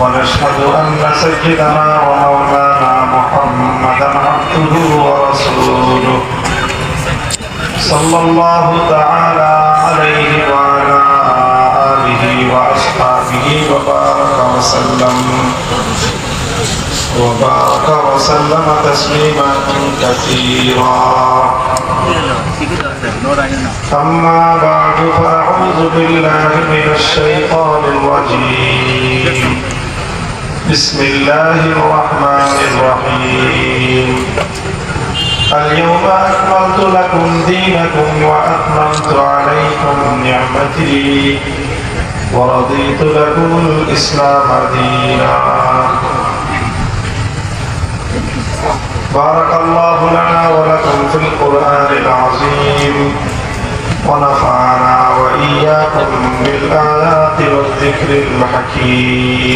ونشهد أن سيدنا ومولانا محمدا عبده ورسوله. صلى الله تعالى عليه وعلى آله وأصحابه وبارك وسلم. وبارك وسلم تسليما كثيرا. أما بعد فأعوذ بالله من الشيطان الرجيم. بسم الله الرحمن الرحيم. اليوم أكملت لكم دينكم وأتممت عليكم نعمتي. ورضيت لكم الإسلام دينا. بارك الله لنا ولكم في القرآن العظيم. ونفعنا وإياكم بالآيات والذكر الحكيم.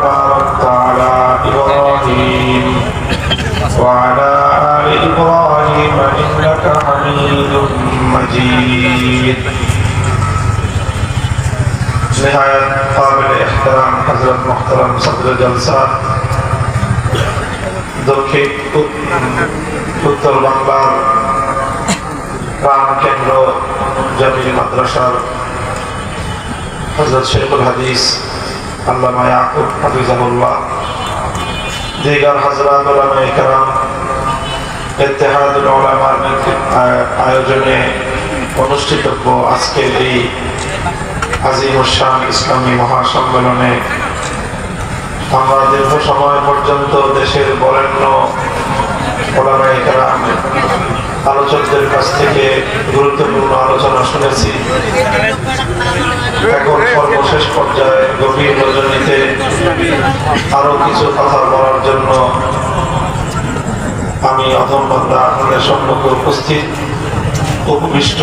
مجيد نهاية قابل احترام حضرت محترم صدر جلسة দক্ষিণ উত্তর বাংলার প্রাণ কেন্দ্র জামিল মাদ্রাসার হজরত শেখুল হাদিস আল্লামা ইয়াকুব হাফিজাহুল্লাহ দিগার হজরত ওলামা ইকরাম ইত্তেহাদুল ওলামার আয়োজনে অনুষ্ঠিতব্য আজকের এই আজিম শান ইসলামী মহাসম্মেলনে। আমরা দীর্ঘ সময় পর্যন্ত দেশের বরেণ্য ওলামা আলোচকদের কাছ থেকে গুরুত্বপূর্ণ আলোচনা শুনেছি। এখন সর্বশেষ পর্যায়ে গভীর রজনীতে আরও কিছু কথা বলার জন্য আমি অথম বান্দা আপনাদের সম্মুখে উপস্থিত। উপবিষ্ট।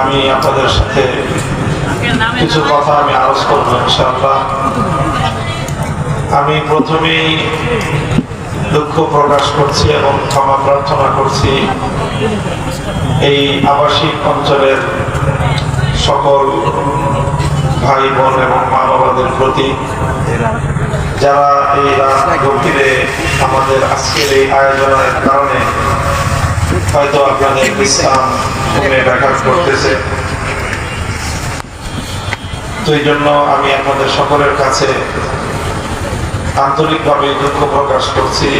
আমি আপনাদের সাথে কিছু কথা আমি আলোচ করব ইনশাআল্লাহ। আমি প্রথমেই দুঃখ প্রকাশ করছি এবং ক্ষমা প্রার্থনা করছি এই আবাসিক অঞ্চলের সকল ভাই, বোন এবং মা বাবাদের প্রতি। যারা এই রাত গভীরে আমাদের আজকের এই আয়োজনের কারণে হয়তো আপনাদের বিশ্রাম ঘুমে ব্যাঘাত করতেছে। তো এই জন্য আমি আপনাদের সকলের কাছে আন্তরিকভাবে দুঃখ প্রকাশ করছি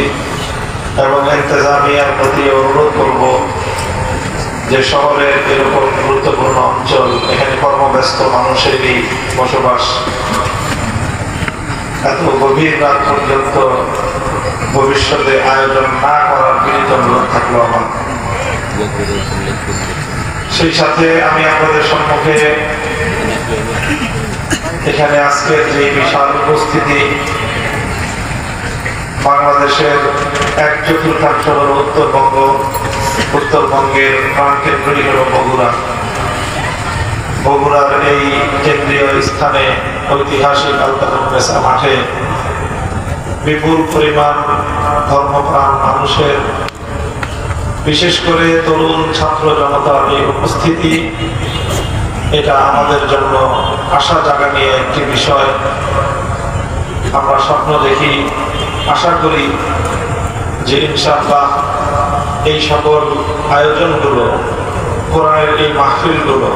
এবং ইন্তজামিয়ার প্রতি অনুরোধ করব যে শহরের এরকম গুরুত্বপূর্ণ অঞ্চল এখানে কর্মব্যস্ত মানুষেরই বসবাস এত গভীর রাত পর্যন্ত ভবিষ্যতে আয়োজন না করার বিনীত অনুরোধ থাকল আমার। সেই সাথে আমি আপনাদের সম্মুখে এখানে আজকের যে বিশাল উপস্থিতি বাংলাদেশের এক চতুর্থাংশ হল উত্তরবঙ্গ, উত্তরবঙ্গের প্রাণকেন্দ্রই হল বগুড়া। বগুড়ার এই কেন্দ্রীয় স্থানে ঐতিহাসিক আলতাহমেসা মাঠে বিপুল পরিমাণ ধর্মপ্রাণ মানুষের বিশেষ করে তরুণ ছাত্র জনতার এই উপস্থিতি, এটা আমাদের জন্য আশা জাগানিয়ে একটি বিষয়। আমরা স্বপ্ন দেখি, আশা করি যে ইনশাআল্লাহ এই সকল আয়োজনগুলো, কোরআনের এই মাহফিলগুলো,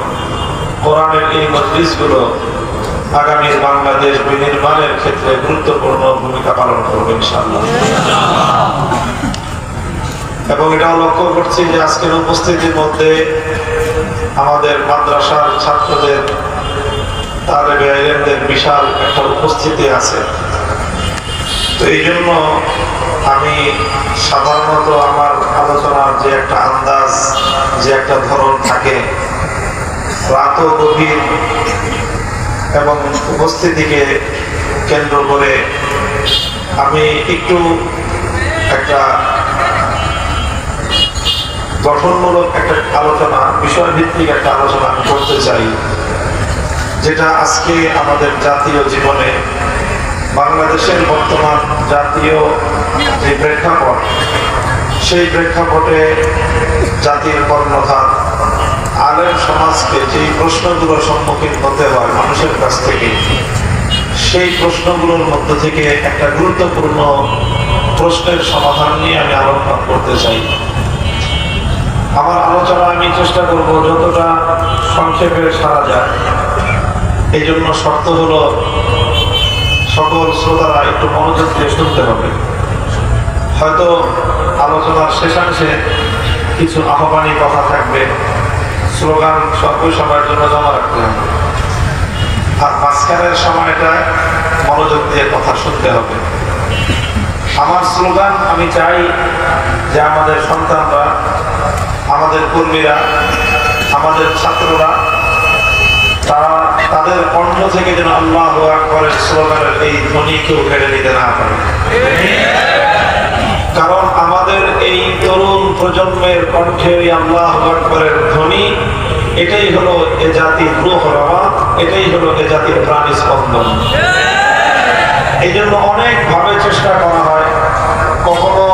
কোরআনের এই মজলিসগুলো আগামী বাংলাদেশ বিনির্মাণের ক্ষেত্রে গুরুত্বপূর্ণ ভূমিকা পালন করবে ইনশাআল্লাহ। এবং এটাও লক্ষ্য করছি যে আজকের উপস্থিতির মধ্যে আমাদের মাদ্রাসার ছাত্রদের বেআইনদের বিশাল একটা উপস্থিতি আছে। তো এই জন্য আমি সাধারণত আমার আলোচনার যে একটা আন্দাজ, যে একটা ধরন থাকে, রাত গভীর এবং উপস্থিতিকে কেন্দ্র করে আমি একটু একটা গঠনমূলক একটা আলোচনা, বিষয়ভিত্তিক একটা আলোচনা আমি করতে চাই, যেটা আজকে আমাদের জাতীয় জীবনে বাংলাদেশের বর্তমান জাতীয় যে প্রেক্ষাপট, সেই প্রেক্ষাপটে জাতির কর্মধার আলেম সমাজকে যেই প্রশ্নগুলোর সম্মুখীন হতে হয় মানুষের কাছ থেকে, সেই প্রশ্নগুলোর মধ্য থেকে একটা গুরুত্বপূর্ণ প্রশ্নের সমাধান নিয়ে আমি আলোচনা করতে চাই। আমার আলোচনা আমি চেষ্টা করব যতটা সংক্ষেপে সারা যায়। এই জন্য শর্ত হলো, সকল শ্রোতারা একটু মনোযোগ দিয়ে শুনতে হবে। হয়তো আলোচনার শেষাংশে কিছু আহ্বানী কথা থাকবে। স্লোগান সবই সময়ের জন্য জমা রাখতে হবে। আর মাঝখানের সময়টা মনোযোগ দিয়ে কথা শুনতে হবে। আমার স্লোগান আমি চাই যে আমাদের সন্তানরা আমাদের কর্মীরা, আমাদের ছাত্ররা, তারা তাদের কণ্ঠ থেকে যেন আল্লাহ আকবরের স্লোগানের এই ধ্বনি কেউ কেড়ে নিতে না পারে। কারণ আমাদের এই তরুণ প্রজন্মের কণ্ঠে এই আল্লাহ আকবরের ধ্বনি, এটাই হলো এ জাতির রুহ রওয়া, এটাই হলো এ জাতির প্রাণ স্পন্দন। এই জন্য অনেকভাবে চেষ্টা করা হয়, কখনো